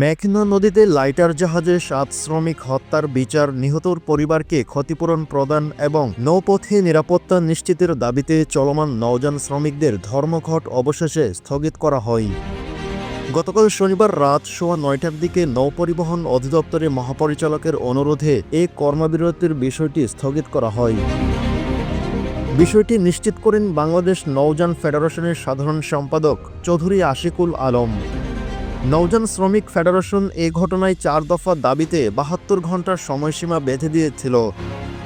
মেঘনা নদীতে লাইটার জাহাজে সাত শ্রমিক হত্যার বিচার, নিহতর পরিবারকে ক্ষতিপূরণ প্রদান এবং নৌপথে নিরাপত্তা নিশ্চিতের দাবিতে চলমান নৌযান শ্রমিকদের ধর্মঘট অবশেষে স্থগিত করা হয়। গতকাল শনিবার রাত সোয়া নয়টার দিকে নৌপরিবহন অধিদপ্তরের মহাপরিচালকের অনুরোধে এ কর্মবিরতির বিষয়টি স্থগিত করা হয়। বিষয়টি নিশ্চিত করেন বাংলাদেশ নৌযান ফেডারেশনের সাধারণ সম্পাদক চৌধুরী আশিকুল আলম। নৌযান শ্রমিক ফেডারেশন এই ঘটনায় চার দফা দাবিতে বাহাত্তর ঘণ্টার সময়সীমা বেঁধে দিয়েছিল।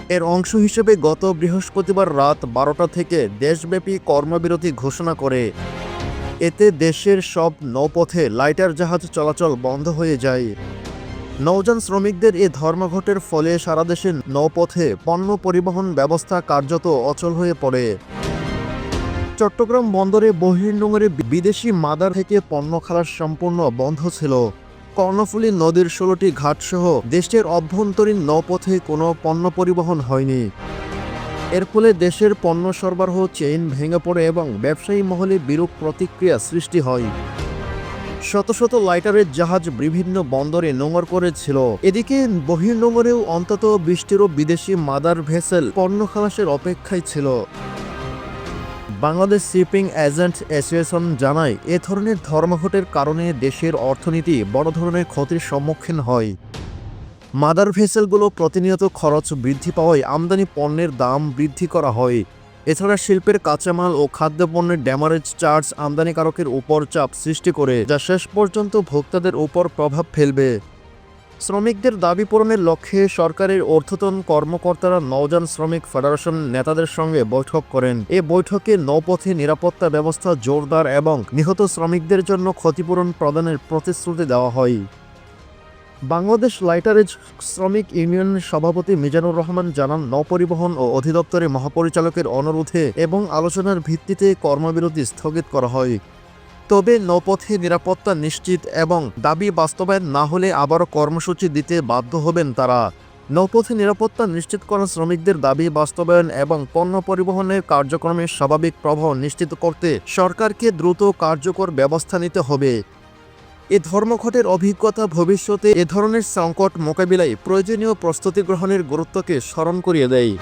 এর অংশ হিসেবে গত বৃহস্পতিবার রাত বারোটা থেকে দেশব্যাপী কর্মবিরতি ঘোষণা করে। এতে দেশের সব নৌপথে লাইটার জাহাজ চলাচল বন্ধ হয়ে যায়। নৌযান শ্রমিকদের এ ধর্মঘটের ফলে সারা দেশে নৌপথে পণ্য পরিবহন ব্যবস্থা কার্যত অচল হয়ে পড়ে। চট্টগ্রাম বন্দরে বহির্নোঙরে বিদেশি মাদার থেকে পণ্য খালাস সম্পূর্ণ বন্ধ ছিল। কর্ণফুলী নদীর ষোলোটি ঘাটসহ দেশের অভ্যন্তরীণ নৌপথে কোনো পণ্য পরিবহন হয়নি। এর ফলে দেশের পণ্য সরবরাহ চেইন ভেঙে পড়ে এবং ব্যবসায়ী মহলে বিরূপ প্রতিক্রিয়া সৃষ্টি হয়। শত শত লাইটারের জাহাজ বিভিন্ন বন্দরে নোঙর করেছিল। এদিকে বহির্নোঙরেও অন্তত বিশটিরও বিদেশি মাদার ভেসেল পণ্য খালাসের অপেক্ষায় ছিল। বাংলাদেশ শিপিং এজেন্ট অ্যাসোসিয়েশন জানায়, এ ধরনের ধর্মঘটের কারণে দেশের অর্থনীতি বড় ধরনের ক্ষতির সম্মুখীন হয়। মাদার ভেসেলগুলো প্রতিনিয়ত খরচ বৃদ্ধি পাওয়ায় আমদানি পণ্যের দাম বৃদ্ধি করা হয়। এছাড়া শিল্পের কাঁচামাল ও খাদ্যপণ্যের ড্যামারেজ চার্জ আমদানিকারকের উপর চাপ সৃষ্টি করে, যা শেষ পর্যন্ত ভোক্তাদের উপর প্রভাব ফেলবে। শ্রমিকদের দাবি পূরণের লক্ষ্যে সরকারের ঊর্ধ্বতন কর্মকর্তারা নৌযান শ্রমিক ফেডারেশন নেতাদের সঙ্গে বৈঠক করেন। এ বৈঠকে নৌপথে নিরাপত্তা ব্যবস্থা জোরদার এবং নিহত শ্রমিকদের জন্য ক্ষতিপূরণ প্রদানের প্রতিশ্রুতি দেওয়া হয়। বাংলাদেশ লাইটারেজ শ্রমিক ইউনিয়নের সভাপতি মিজানুর রহমান জানান, নৌপরিবহন ও অধিদপ্তরের মহাপরিচালকের অনুরোধে এবং আলোচনার ভিত্তিতে কর্মবিরতি স্থগিত করা হয়। তবে নৌপথে নিরাপত্তা নিশ্চিত এবং দাবি বাস্তবায়ন না হলে আবারও কর্মসূচি দিতে বাধ্য হবেন তারা। নৌপথে নিরাপত্তা নিশ্চিত করা শ্রমিকদের দাবি বাস্তবায়ন এবং পণ্য পরিবহনের কার্যক্রমের স্বাভাবিক প্রবাহ নিশ্চিত করতে সরকারকে দ্রুত কার্যকর ব্যবস্থা নিতে হবে। এ ধর্মঘটের অভিজ্ঞতা ভবিষ্যতে এ ধরনের সংকট মোকাবিলায় প্রয়োজনীয় প্রস্তুতি গ্রহণের গুরুত্বকে স্মরণ করিয়ে দেয়।